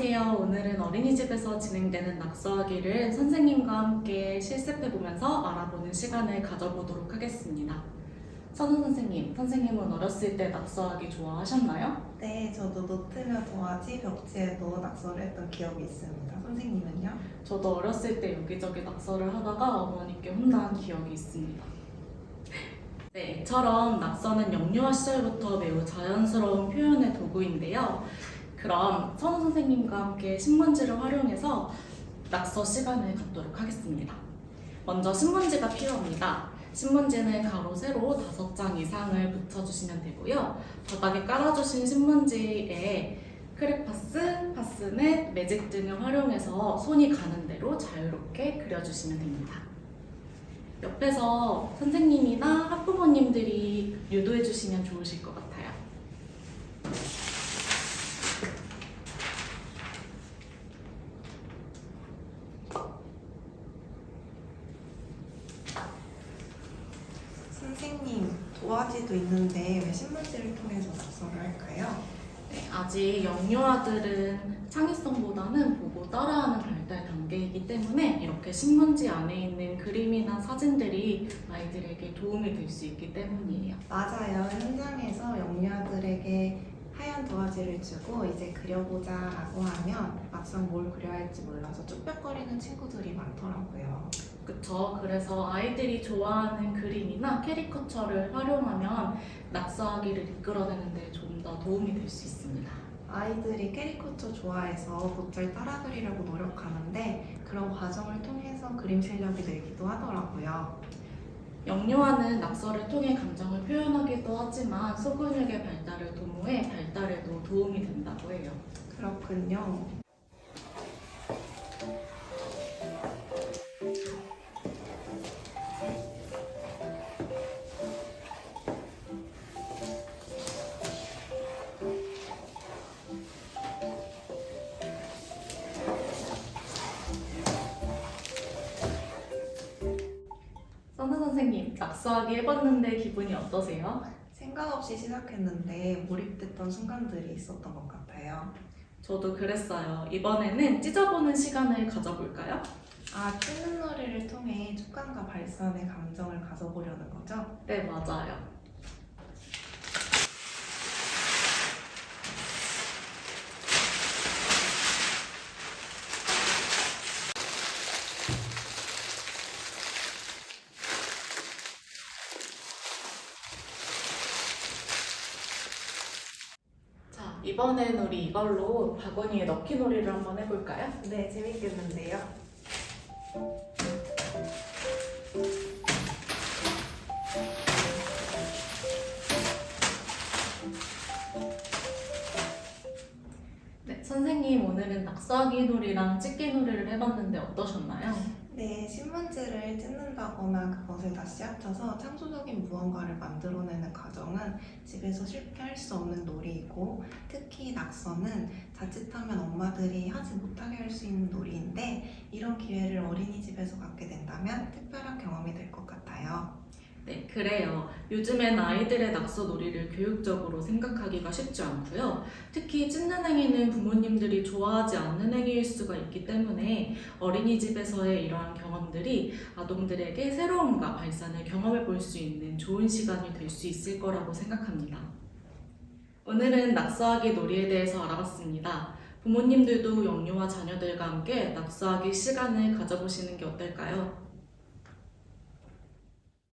안녕하세요. 오늘은 어린이집에서 진행되는 낙서하기를 선생님과 함께 실습해보면서 알아보는 시간을 가져보도록 하겠습니다. 선우 선생님, 선생님은 어렸을 때 낙서하기 좋아하셨나요? 네, 저도 노트며 도화지, 벽지에도 낙서를 했던 기억이 있습니다. 선생님은요? 저도 어렸을 때 여기저기 낙서를 하다가 어머니께 혼난 기억이 있습니다. 네, 이처럼 낙서는 영유아 시절부터 매우 자연스러운 표현의 도구인데요. 그럼 선우 선생님과 함께 신문지를 활용해서 낙서 시간을 갖도록 하겠습니다. 먼저 신문지가 필요합니다. 신문지는 가로, 세로 다섯 장 이상을 붙여주시면 되고요. 바닥에 깔아주신 신문지에 크레파스, 파스넷, 매직 등을 활용해서 손이 가는 대로 자유롭게 그려주시면 됩니다. 옆에서 선생님이나 학부모님들이 유도해주시면 좋으실 것 같아요. 선생님, 도화지도 있는데 왜 신문지를 통해서 낙서를 할까요? 네, 아직 영유아들은 창의성보다는 보고 따라하는 발달 단계이기 때문에 이렇게 신문지 안에 있는 그림이나 사진들이 아이들에게 도움이 될 수 있기 때문이에요. 맞아요. 현장에서 영유아들에게 하얀 도화지를 주고 이제 그려보자 라고 하면 막상 뭘 그려야 할지 몰라서 쭈뼛거리는 친구들이 많더라고요. 그쵸. 그래서 아이들이 좋아하는 그림이나 캐리커처를 활용하면 낙서하기를 이끌어내는데 좀 더 도움이 될 수 있습니다. 아이들이 캐리커처 좋아해서 곧잘 따라 그리려고 노력하는데 그런 과정을 통해서 그림 실력이 늘기도 하더라고요. 영유아는 낙서를 통해 감정을 표현하기도 하지만 소근육의 발달을 도모해 발달에도 도움이 된다고 해요. 그렇군요. 선생님, 낙서하기 해봤는데 기분이 어떠세요? 생각 없이 시작했는데 몰입됐던 순간들이 있었던 것 같아요. 저도 그랬어요. 이번에는 찢어보는 시간을 가져볼까요? 아, 찢는 놀이를 통해 촉감과 발산의 감정을 가져보려는 거죠? 네, 맞아요. 자, 이번엔 우리 이걸로 바구니에 넣기 놀이를 한번 해볼까요? 네, 재밌겠는데요. 네, 선생님 오늘은 낙서하기 놀이랑 찍기 놀이를 해봤는데 어떠셨나요? 네, 신문지를 찢는다거나 그것을 다시 합쳐서 창조적인 무언가를 만들어내는 과정은 집에서 쉽게 할 수 없는 놀이이고 낙서는 자칫하면 엄마들이 하지 못하게 할 수 있는 놀이인데 이런 기회를 어린이집에서 갖게 된다면 특별한 경험이 될 것 같아요. 네, 그래요. 요즘엔 아이들의 낙서 놀이를 교육적으로 생각하기가 쉽지 않고요. 특히 찢는 행위는 부모님들이 좋아하지 않는 행위일 수가 있기 때문에 어린이집에서의 이러한 경험들이 아동들에게 새로움과 발산을 경험해 볼 수 있는 좋은 시간이 될 수 있을 거라고 생각합니다. 오늘은 낙서하기 놀이에 대해서 알아봤습니다. 부모님들도 영유아 자녀들과 함께 낙서하기 시간을 가져보시는 게 어떨까요?